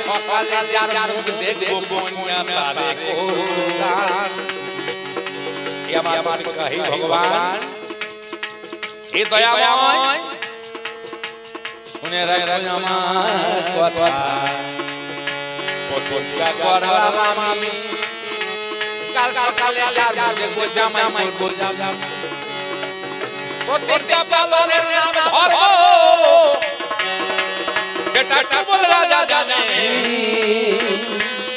সকালে যার মুখ দেখব বন্যা পাবে কোরআন এ আমার আমার কাহি ভগবান হে দয়াময় শুনে রাখো আমার কথা প্রতিজ্ঞা করলাম আমি কাল সকালে যার মুখ দেখব জামাই করব জামাই প্রতিজ্ঞা পালনের নাম ধরবো সেটা সুবল রাজা জানে।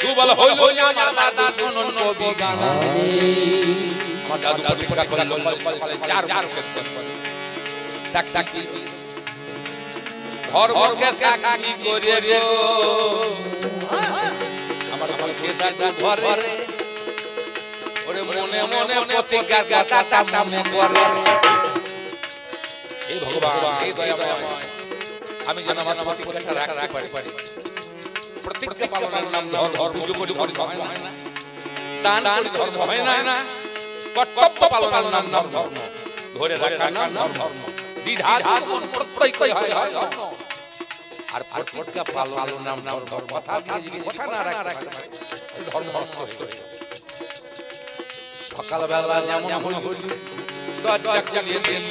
সুবল হইল আমার দাদা শুনুন কবি গান। আমার দাদু চার চার করে আমার দাদা ঘরে ওরে মনে মনে মনে করে। হে ভগবান হে দয়াময়। আমি যেন আমার প্রতিজ্ঞাটা রাখতে পারি। প্রতিজ্ঞা পালনের নাম ধর্ম পুজো করি ধর্ম হয় না। দান করি ধর্ম হয় না। কর্তব্য পালনের নাম ধর্ম। ধরে রাখার নাম ধর্ম। দ্বিধা কোন প্রত্যয়ই হয় হয়। ধর্ম। আর প্রতিজ্ঞা পালনের নাম নাম ধর্ম। কথা দিয়ে যদি কথা না রাখতে পারে ধর্ম নষ্ট হয়ে যাবে। সকালবেলা যেমন হইল দরজা চালিয়ে দিল।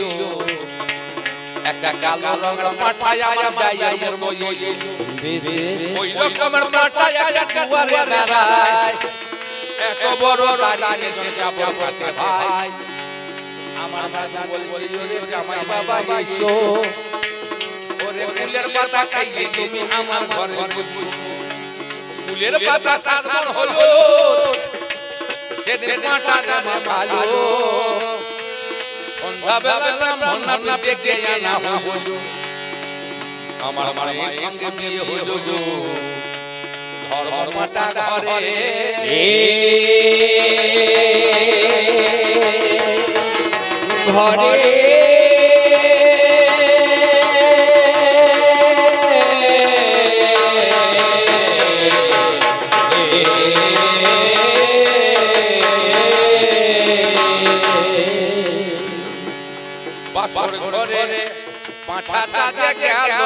একটা কালো রঙের পাটায় আমার বাইয়ের মই ওই রকমের পাটায় একটা দুয়ারে দাঁড়ায়। এত বড় দাঁড়িয়ে এসে যাব কাটে ভাই। আমার দাদা বলছি ওরে জামাই বাবা এসো। ওরে ফুলের পাতা খাইয়ে তুমি আমার ঘরে বসো। ফুলের পাতা সাধারণ হলো। সেদিন পাটা জামা ভালো। সন্ধ্যাবেলা ব্রাহ্মণ ডেকে আনা হলো আমার মায়ের সঙ্গে বিয়ে হলো ধর্ম ঘরে ঘরে যে গেল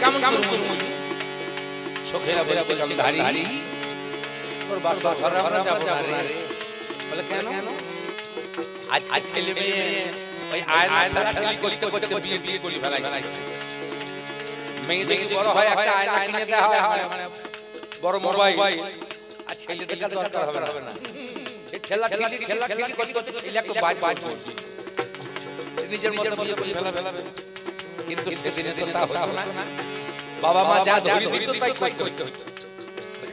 কেমন কেমন করুন চোখেরা বলে বলছি ধারি তোর বাসর ঘরে আমরা যাব না রে বলে কেন? আজ আজ ছেলে মেয়ে ওই আয়না খেলি করতে করতে বিয়ে বিয়ে করি ফেলাই মেয়ে যদি বড় হয় একটা আয়না কিনে দেওয়া হয়। মানে বড় মোবাইল। আর ছেলেদের দরকার হবে না। ঠেলা ঠেলি ঠেলা ঠেলি করতে করতে ছেলে একটু বাইর বাইর নিজের মতো বিয়ে করে ফেলাবে কিন্তু সেদিনে তো তা হতো না। বাবা মা যা ধরি দিত তাই করতে। হতো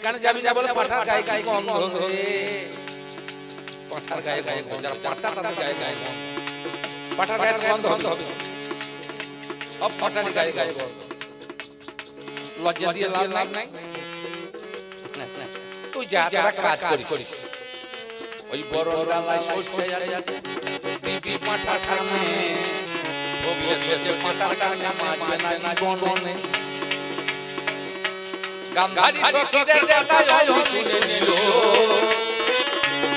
কারণ যাবি না বলে পাঠার গায়ে গায়ে গন্ধ রে? পাঠার গায়ে গায়ে গন্ধ। যারা পাঠা তাদের গায়ে গায়ে গন্ধ। পাঠার গায়ে গন্ধ হবে। সব পাঠার গায়ে গায়ে গন্ধ। লজ্জা দিয়ে লাভ নাই। নাই। তুই যা তারা কাজ করিস। ওই বড় ডালায় সর্ষে আছে দিবি পাঠা খামে ভোগলে শেষে পাঠা কানে মাঝে না জীবনে গান্ধারী সখীদের দেখায় অয়ন শুনে নিল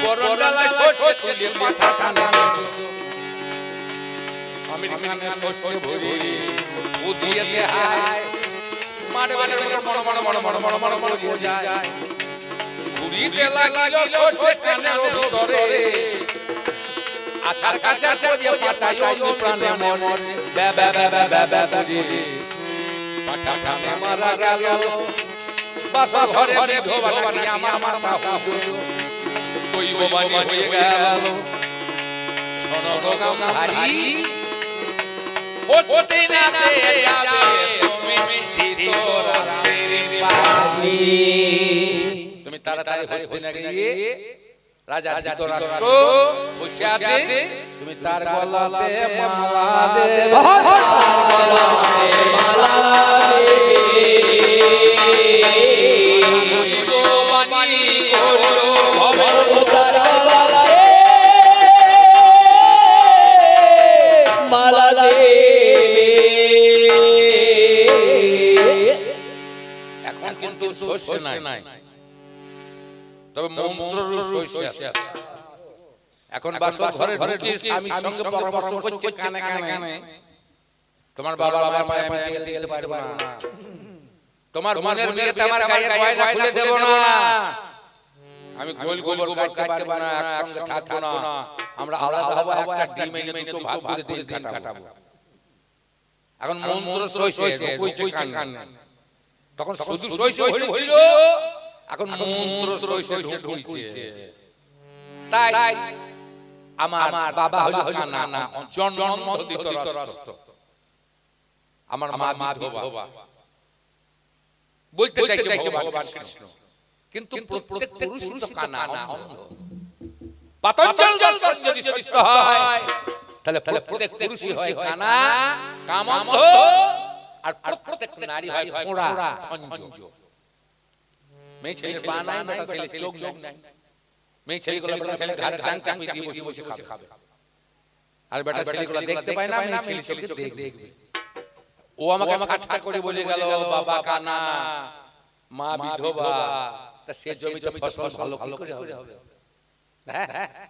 বড় ডালায় সর্ষে তুলে পাঠা কানে স্বামীর কানে সর্ষে ভরি উদিয়েতে হায় মারে মারে মারে বড় বড় বড় বড় বড় বড় বড় বোঝায় ঘুরিতে লাগিল সর্ষে কানের ভিতরে আছার কাছে করিয়া পাতায় অগ্নি প্রাণে মরে বে বে বে বে বে বে করি পাঠা কানে মারা গেল। বাসা ঘরে ঘরে ধোবা আমার মাথা হলো দৈব বাণী হয়ে গেল। গামধারী হস্তিনাতে যাবে তুমি তাড়াতাড়ি হস্তিনাতে গিয়ে রাজা ধৃতরাষ্ট্র বসে আছে। তুমি তার গলাতে মালা দেবে। বাণী করো ভব মালা এখন কিন্তু নাই। তবে এখন বাসর ঘরে ঘরে আমি সঙ্গে পরামর্শ করছে কানে কানে তোমার বাবা বাবা পায়ে দিতে পারব না। তোমার বোনের বিয়েতে আমার গায়ে গয়না খুলে দেব না। আমি গোল গোল কাটতে পারব না একসঙ্গে থাকব না। আমরা আলাদা হব একটা ডিম ভাগ করে দিন কাটাবো। এখন মন্ত্র শস্য কইছে কান তখন শুধু শৈশ হইল। এখন মন্ত্র শৈশ ঢুকছে। তাই আমার বাবা হলো কানা জন্ম দিত রস্ত আমার মা বিধবা। বলতে চাইছে ভগবান কৃষ্ণ। কিন্তু প্রত্যেক পুরুষ তো কানা না অন্ধ। পাতঞ্জল দর্শন যদি সত্য হয় তাহলে প্রত্যেক পুরুষই হয় কানা কামন্ধ আর প্রত্যেক নারী হয় ফোড়া খঞ্জ। মেয়ে ছেলে পা নাই বেটা ছেলে চোখ নাই মেয়ে ছেলেগুলো বেটা ছেলে ঘাড়ে টাং টাং দিয়ে বসে বসে খাবে আর বেটা ছেলেগুলো দেখতে পায় না মেয়ে ছেলে ছেলে দেখবে ও আমাকে আমাকে আটকা করে বলে গেল বাবা কানা মা বিধবা তা সে জমিতে ফসল ভালো ভালো করে হবে হ্যাঁ, হ্যাঁ, হ্যাঁ।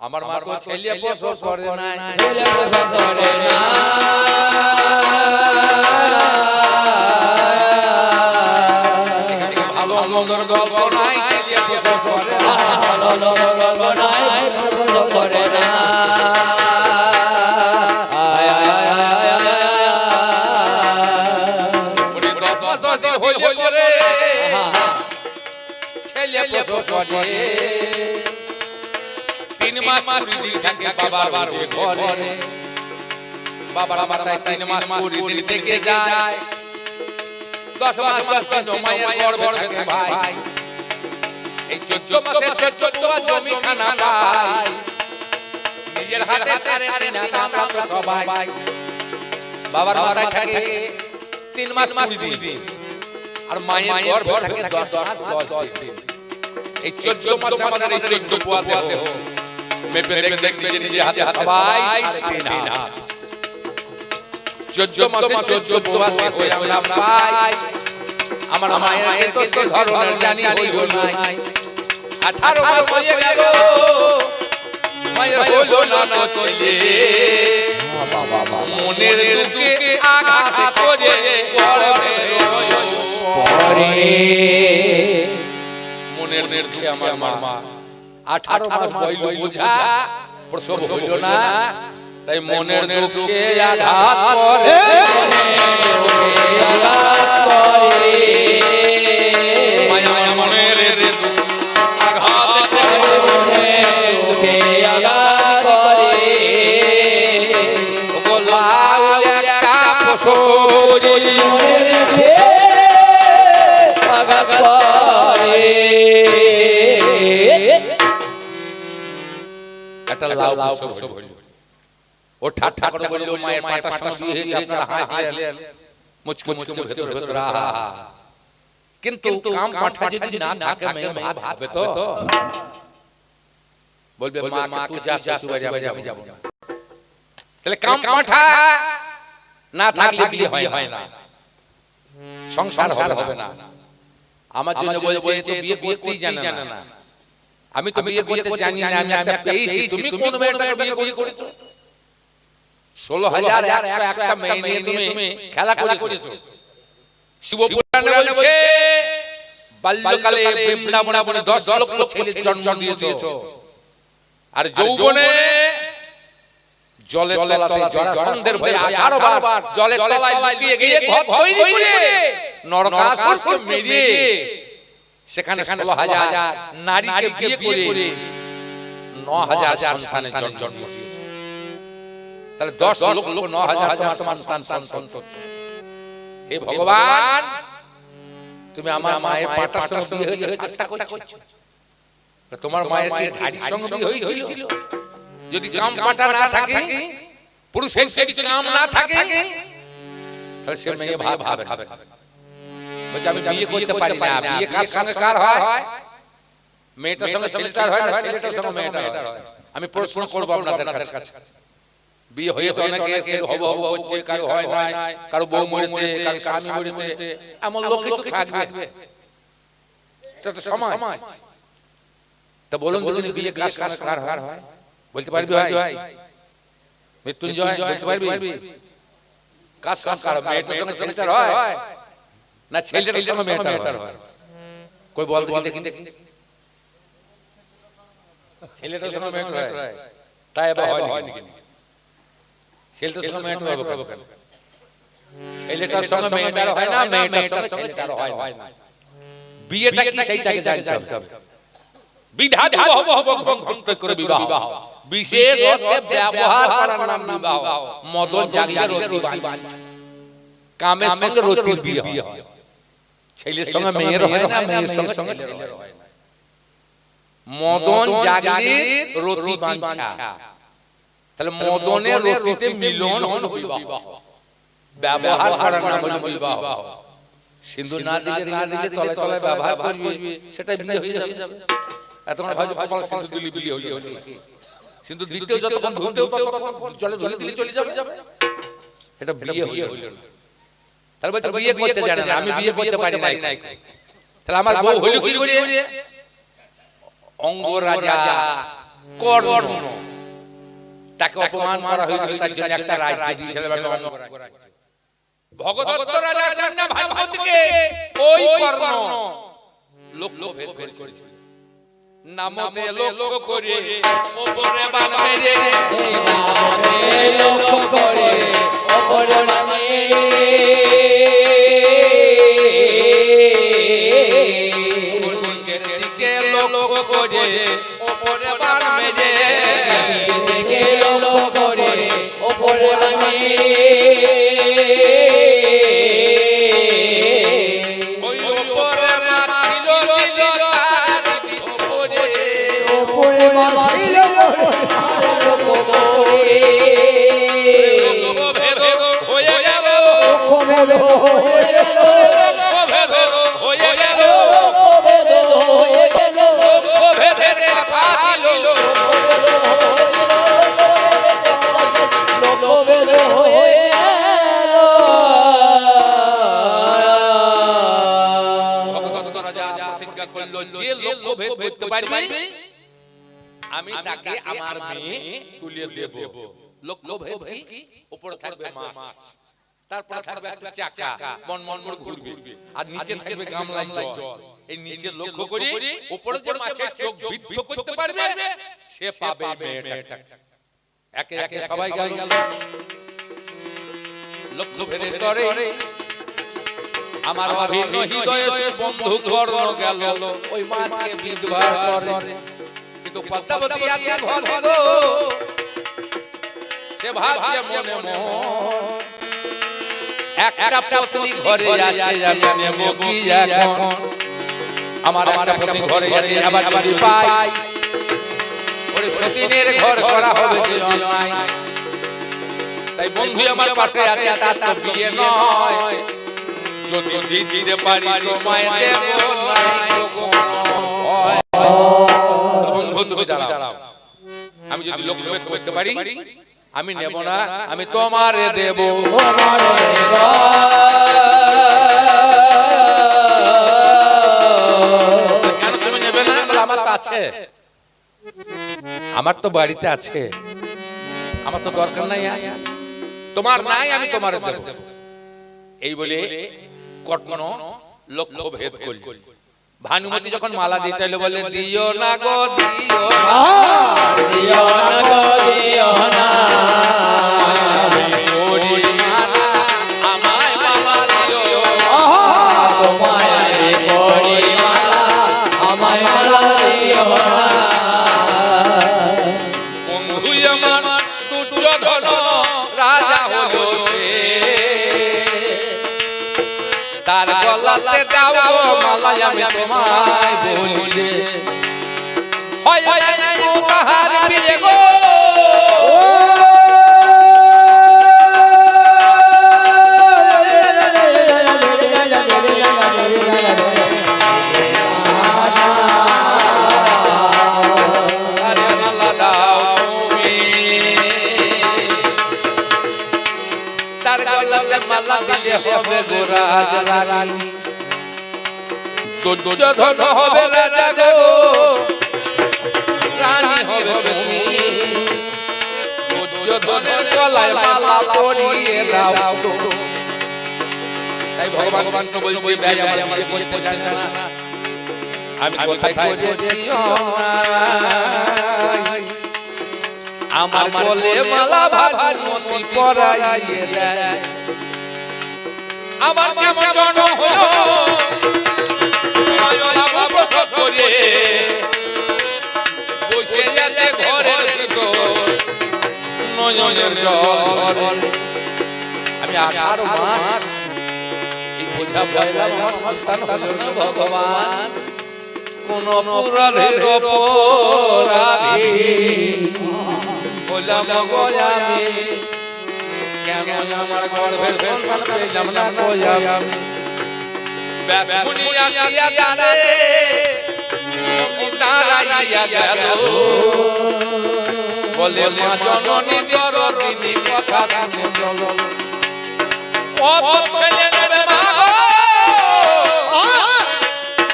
আমার মা তো ছেলে ফসল করে না করে না করে তিন মাস কুড়ি দিন থাকে বাবার ঘরে। বাবার মাথায় তিন মাস কুড়ি দিন থেকে যায়। দশ মাস দশ দিন মায়ের গর্ভে থাকে ভাই। এই চোদ্দ মাসের চোদ্দ মাস জমি খানা পায় নিজের হাতে সারে তিন হাতে আমরা তো সবাই। বাবার মাথায় থাকে তিন মাস কুড়ি দিন। আর মায়ের গর্ভ থাকে দশ মাস দশ দিন। এই চোদ্দ মাসে আমাদের এই চোদ্দ পোয়া দেহ মেপে দেখবে দেখবে যে নিজে হাতে সবাই চোদ্দ মাসে চোদ্দ পোয়া দেহ আমরা পাই। আমার মায়ের তো সে ধরনের জানি হইল নাই। আঠারো মাস হয়ে গেল। মায়ের হইল না না চলে। মনের দুঃখে আঘাত করে পড়বে পরে মনের দুঃখে আমার মা। আঠারো মাস হইল বোঝা প্রসব হইল না। তাই মনের দুঃখে আঘাত করে। মায়া লাউ প্রসব হইল। ও ঠাট্টা করে বলল মায়ের পাটা সঙ্গে হয়েছে আপনারা হাসলেন। মুচকু মুচকু ভেতর ভেতর আহা। কিন্তু কাম পাঠা যদি না থাকে মেয়ে ভাত খাবে তো। বলবে মা মা তুই যা শ্বশুর বাড়ি আমি যাব না। তাহলে কাম পাঠা না থাকলে বিয়ে হয় না। সংসার হবে না। আমার জন্য বলছে যে বিয়ে করতেই জানে না। আমি তো বিয়ে করতে জানি না আমি একটা পেয়েছি। তুমি কোন মেয়েটাকে বিয়ে করেছ? ষোলো হাজার একশো একটা মেয়ে নিয়ে তুমি খেলা করেছ। শিব পুরাণে বলছে বাল্যকালে বৃন্দাবনে বনে দশ লক্ষ ছেলের জন্ম দিয়েছ। আর যৌবনে জলে তলাতে জরাসন্ধের ভয়ে আঠারো বার জলে তলায় গিয়ে ঘর তৈরি করে নরকাসুরকে মেরিয়ে সেখানে ষোলো হাজার নারীকে বিয়ে করে ন হাজার সন্তানের জন্ম দিয়েছে। তাহলে দশ লক্ষ ন হাজার তোমার সন্তান সন্তান হে ভগবান তুমি আমার মায়ের পাটার সঙ্গে বিয়ে হয়েছে ঠাট্টা করছ। তোমার মায়ের কি ধাড়ির সঙ্গে বিয়ে হয়েছিল যদি কাম পাটা না থাকে পুরুষের যদি কাম না থাকে তাহলে সে মেয়ে ভাব ভাবে বলছে আমি বিয়ে করতে পারি না বিয়ে কার সঙ্গে কার হয়? মেয়েটার সঙ্গে ছেলেটার হয় না ছেলেটার সঙ্গে মেয়েটার হয়। আমি প্রশ্ন করব আপনাদের কাছে। বিয়ে হয়েছে অনেকে কেউ হব হব হচ্ছে কারও হয় নাই কারও বউ মরেছে কারও স্বামী মরেছে এমন লোক তো থাকবে। এটা তো সময়। তা বলুন বলুন বিয়ে কার সঙ্গে কার হয়। বলতে পারবি ভাই? মৃত্যুঞ্জয় বলতে পারবি? কার সঙ্গে কার মেয়েটার সঙ্গে ছেলেটার হয়? না ছেলেটার সঙ্গে মেয়েটার হয়। কই বল বল দেখি দেখি। ছেলেটার সঙ্গে মেয়েটার হয়। তাই এবার হয় নাকি ছেলেটার সঙ্গে মেয়েটার হবে কেন? ছেলেটার সঙ্গে মেয়েটার হয় না মেয়েটার সঙ্গে ছেলেটার হয় না। বিয়েটা কি সেইটাকে জানতে হবে? বিধান হব। হব ভক্ত করে বিবাহ। বিশেষ অর্থে ব্যবহার করার নাম বিবাহ। মদন জাগিয়ে রতি বাঁধা কামের সঙ্গে রতির বিয়ে হয় ছেলের সঙ্গে মেয়ের হয় না মেয়ের সঙ্গে ছেলের হয় না মদন জাগিয়ে রতি বাঁধা তাহলে মদনের রতিতে মিলন হলো বিবাহ ব্যবহার করার নাম হলো বিবাহ সিন্ধু না দিলে না দিলে তলে তলে ব্যবহার করবি সেটা বিয়ে হয়ে যাবে এত মানে ভাবছে কপাল সিন্ধু দিলি বিলি হয়ে যাবে সিন্ধু দিতেও যতক্ষণ ততক্ষণ জলে জলে দিলে চলে যাবে এটা বিয়ে হয়ে হইল না তাহলে বলতে বিয়ে করতে জানে না আমি বিয়ে করতে পারি নাই তাহলে আমার বউ হইল কি করে? অঙ্গ রাজা কর্ণ। তাকে অপমান করা হয়েছিল তার জন্য একটা রাজ্য রাজ্য ভগদত্ত রাজার কন্যা ভানুমতিকে ওই কর্ণ লক্ষ্য ভেদ করেছিল। নামতে লক্ষ্য করে ওপরে বান মেরে এই নামে লক্ষ্য করে অপরে নামে নিচের পারবে আমি তাকে আমার মেয়ে তুলিয়ে দেব। লক্ষ্য ভেদ কি? উপরে থাকবে মাছ। তারপর থাকবে একটা চাকা। মন মন করে ঘুরবে। আর নিচে থাকবে গামলায় জল। এই নিচে লক্ষ্য করি উপরে যে মাছের চোখ বিদ্ধ করতে পারবে সে পাবে মেয়েটা একে একে সবাই গেল লক্ষ্য ভেদের তরে আমার অভিন্ন হৃদয়ে বন্ধু কর্ণ গেল। ওই মাছকে বিদ্বার করে। কিন্তু পদ্মাবতী আছে ঘরে গো। সে ভাবছে মনে মনে একটা পত্নী ঘরে আছে আমি নেব কি এখন। আমার একটা পত্নী ঘরে আছে আবার যদি পাই। ওরে সতীনের ঘর করা হবে যে অন্যায়। তাই বন্ধু আমার পাশে আছে তার তো বিয়ে নয়। যদি পারি তোমায় দেব তুমি দাঁড়াও। আমি যদি লক্ষ্য করতে পারি, আমি নেব না, আমি তোমারে দেব। আমার তো বাড়িতে আছে। আমার তো দরকার নাই তোমার নাই, আমি তোমার এই বলে কর্ণ লক্ষ্য ভেদ করল ভানুমতি যখন মালা দিতে বলে দিও না গো দিও না। মালা আমি তোমায় গো। রাজা রানী দুর্যোধন হবে রাজা গো রানী হবে তুমি। দুর্যোধনের গলায় মালা পরিয়ে দাও। তাই ভগবান কৃষ্ণ বলছে ব্যয় আমার নিজে করতে জানে না। আমি কোথায় করেছি আমার মালা ভাগবতী পরাইয়ে দেয়। আমার কেমন জন হলো? ভিতর নয়নের জল আমি আঠারো মাস এই বোঝা পাইলাম আমার সন্তান হলো ভগবান কোন পুরাণের অপরাধী বললাম গো আমি কেন আমার গর্ভের সন্তান পেলাম না গো আমি ব্যাসমুনি আসিয়া জানে দাঁড়াইয়া গেল বলে মা জননী দরদিনী কথা শুনে চলো। কত ছেলে নেবে মা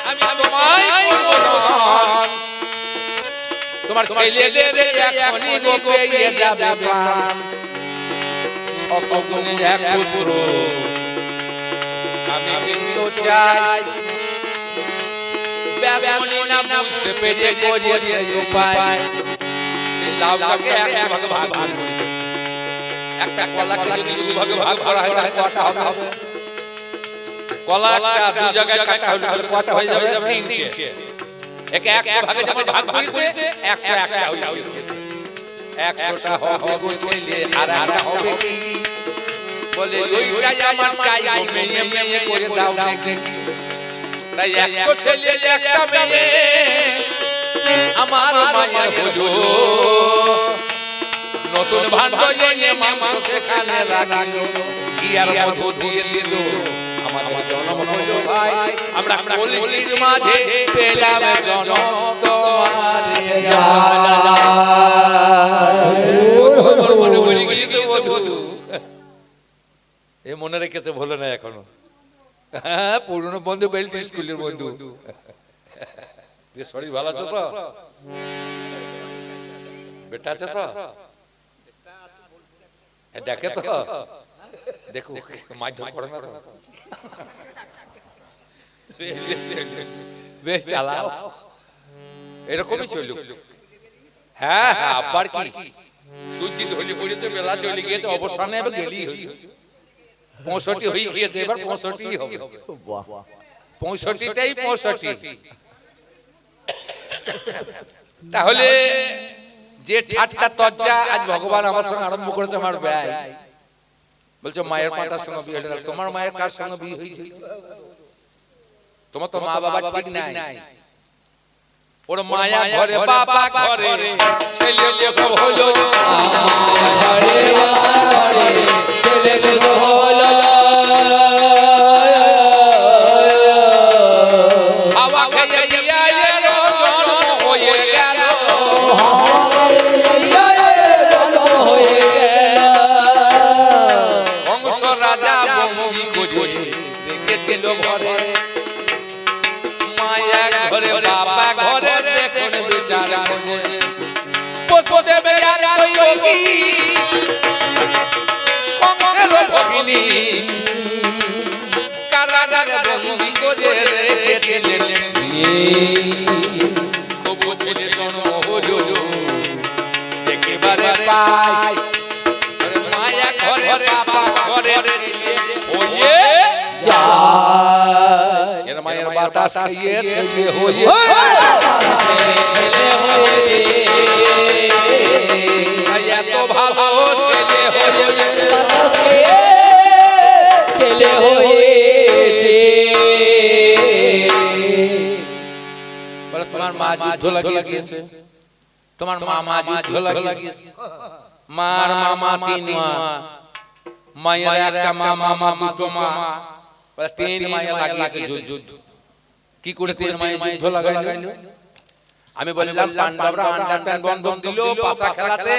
আমি তোমায় তোমার ছেলেদের এখনই গো পেয়ে যাবে প্রাণ। শত গুণে এক পুত্র। আমি কিন্তু চাই ব্যাসমনি না বুঝতে পেরে করেছে উপায়। সেই লাউটাকে একশো ভাগে ভাগ ভাগ করে। একটা কলাকে যদি দু ভাগে ভাগ করা হয় তাহলে কটা হবে। কলাটা দু জায়গায় কাটা হলে তাহলে কটা হয়ে যাবে তিনটে। একে একশো ভাগে যখন ভাগ করেছে একশো একটা হয়ে যাবে। একশোটা হবে ছেলে আর একটা হবে কি? বলে ওইটাই আমার চাই মেয়ে মেয়ে করে দাও। দেখি। তাই একশো ছেলে একটা মেয়ে। আমার মায়া হলো নতুন ভাণ্ড এনে মাংস সেখানে রাখিল। কি আর দিয়ে দিল? আমাদের জন্ম হলো ভাই। আমরা কলসির মাঝে পেলাম জন্ম তোমার। এ মনে রেখেছে ভুলে না এখনও। হ্যাঁ পুরনো বন্ধু বেল্ট স্কুলের বন্ধু। যে শরীর ভালো আছে তো? বেটা আছে তো? দেখে তো। দেখো মাধ্যম করে না বেশ চালাও। এরকমই চলুক। হ্যাঁ হ্যাঁ আবার কি? সূর্যি ধলি পড়েছে বেলা চলে গিয়েছে অবসানে এবার গেলি হই পঁয়ষট্টি হয়ে গিয়েছে এবার পঁয়ষট্টি হবে। পঁয়ষট্টিটাই পঁয়ষট্টি। তাহলে যে ঠাট্টা তজ্জা আজ ভগবান আমার সঙ্গে আরম্ভ করেছে আমার ব্যয়। বলছে মায়ের পাটার সঙ্গে বিয়ে হলো তোমার মায়ের কার সঙ্গে বিয়ে হয়েছে? তোমার তো মা বাবা ঠিক নাই। ওর মায়া ঘরে বাবা ঘরে। ছেলে সব হলো। ঘরে ছেলে পুজো ভগিনী কারাগারে বন্দি করে রেখেছিলেন তবু ছেলে জন্ম হলো একেবারে পাই। মায়া ঘরে বাবা ঘরে হয়ে এর মায়ের বাতাস ছেলে হয়ে যুদ্ধ লাগিয়েছে। তোমার মামা যুদ্ধ লাগিয়েছে। মার মামা তিন মায়ের একটা মামা মামা দুটো মা। বলে তিন মায়ের লাগিয়েছে যুদ্ধ কি করে তিন যুদ্ধ লাগাইলো? আমি বললাম পান্ডবরা আন্ডারপ্যান্ট বন্ধন দিল পাশা খেলাতে।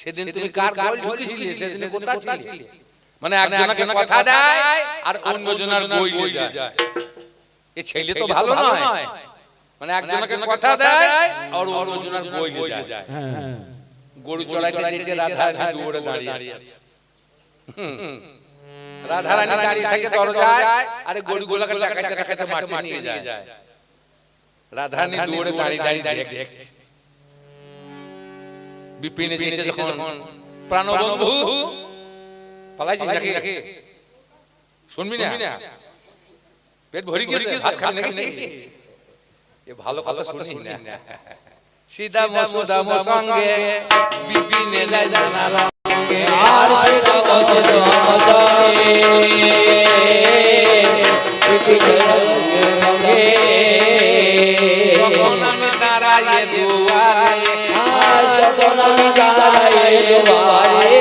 সেদিন তুমি কার গোল ঢুকেছিলে সেদিন ছিলে? মানে একজনকে কথা দেয় আর অন্যজনের বই নিয়ে যায়। এই ছেলে তো ভালো নয়। মানে একজনকে কথা দেয় আর অন্যজনের বই নিয়ে যায়। গরু চড়াইতে যেতে রাধা রানী দৌড়ে দাঁড়িয়ে আছে। হুম। রাধা রানী দাঁড়িয়ে থাকে দরজায় আরে গরুগুলোকে দেখাইতে দেখাইতে মাঠে নিয়ে যায়। রাধা রানী দৌড়ে দাঁড়িয়ে দাঁড়িয়ে দেখছে বিপিনে যেতে যখন প্রাণবন্ধু। পালাইছিস নাকি? শুনবি না? পেট ভরি গেছে। ভাত খাবি নাকি? এ ভালো কথা শুনিস না। সীতা মসুদাম সঙ্গে বিপিনে যায় আর সঙ্গে তখন আমি দাঁড়াইয়ে দুয়ারে আর যখন আমি দাঁড়াই দুয়ারে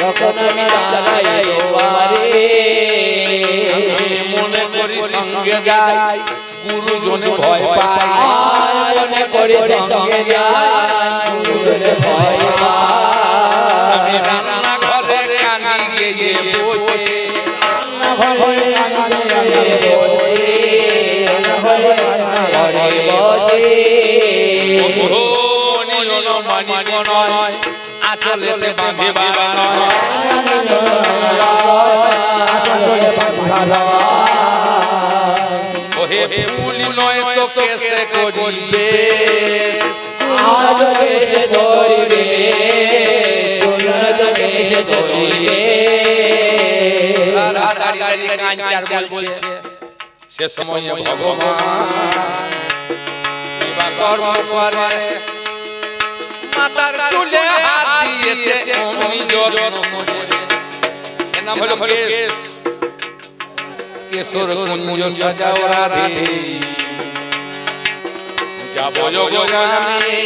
তখন আমি দাঁড়াই দুয়ারে। মনে করি সঙ্গে যাই গুরুজনে ভয় করে সঙ্গে যাই ভয় আমি রান্না ঘরে কানি গিয়ে বসে ঘরে ঘরে ঘরে বসে। ধনী নয়। আচলেতে বাঁধে বাবা নয়। ফুলি নয় তো কেসে করিবে। আজ কেসে ধরিবে চুল কেসে ধরিবে। কাঞ্চার বলছে সে সময় ভগবান কর্ম করে। মাতার চুলে হাত দিয়েছে অমনি যত্ন নাম হলো কেশ কেশর কুঞ্জ সাজাও রাধে যাব যোগ আমি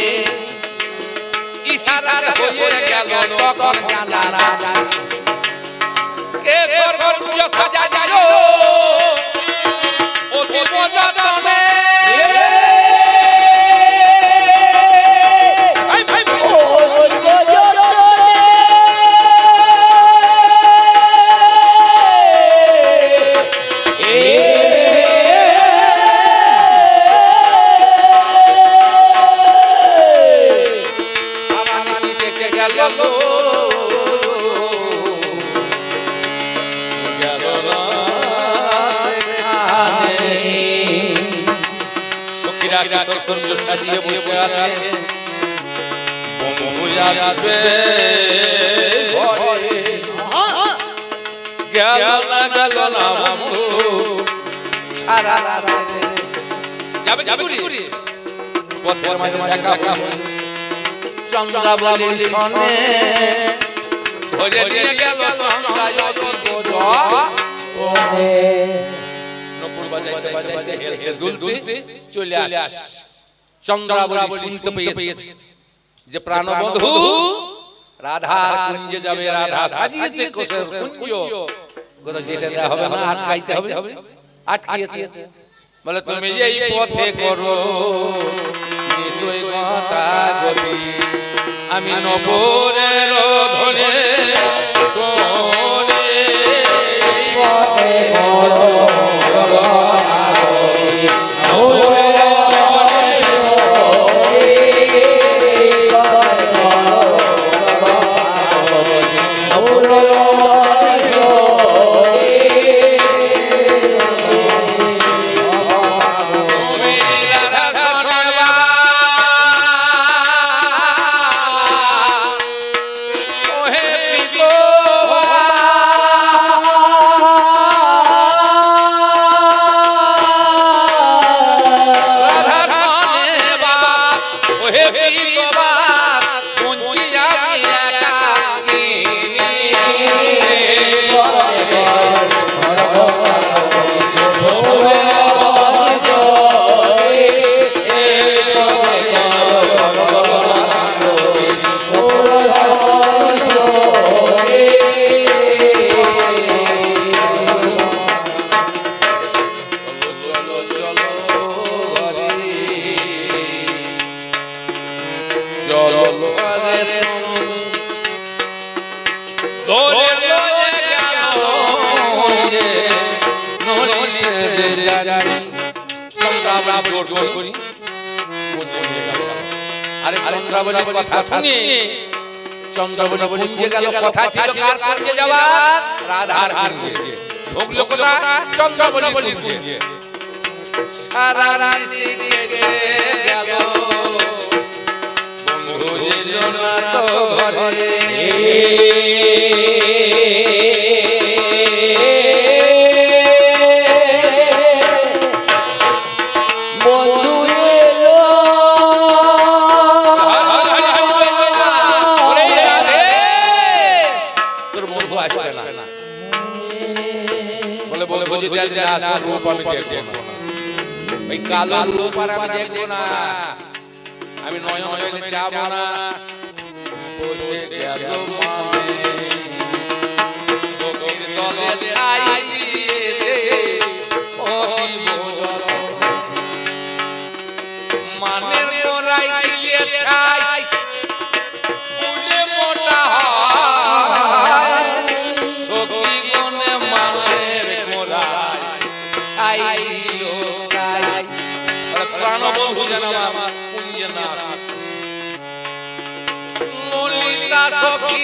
ইশারা হয়ে গেল তখন জানা রাজা কেশর কুঞ্জ সাজা যায় সখীরা কিশোর সূর্য সাজিয়ে বসে আছে আসবে গেল না গেল না বন্ধু। সারা যাবে যাবে কুড়ি পথের মাঝে দেখা হলো চন্দ্রাবলী সনে। ধরে নিয়ে গেল নপুর বাজাইতে বাজাইতে হেলতে দুলতে। চলে আস। চন্দ্রাবলী শুনতে পেয়েছে। যে প্রাণবন্ধু কুঞ্জে যাবে রাধা সাজিয়েছে কোষের কুঞ্জ। কোনো যেতে দেওয়া হবে না আটকাইতে হবে। আটকিয়েছে। বলে তুমি এই পথে করো। নিতই কথা গতি আমি নবরের কথা শুনে চন্দ্রাবলী কুঞ্জে গেল কথা ছিল কার কুঞ্জে যাওয়ার? রাধার কুঞ্জে ঢুকলো কোথা চন্দ্রাবলী কুঞ্জে সারা রাশি কেটে গেল। বন্ধু এল না তো ঘরে। আমি দেখব না। ওই কালো রূপ আর আমি দেখব না। আমি নয়নে যাব না। বসে গেল ছাই দিও ছাই প্রাণ বন্ধু যেন আমার পুঞ্জে না মলিতা সখী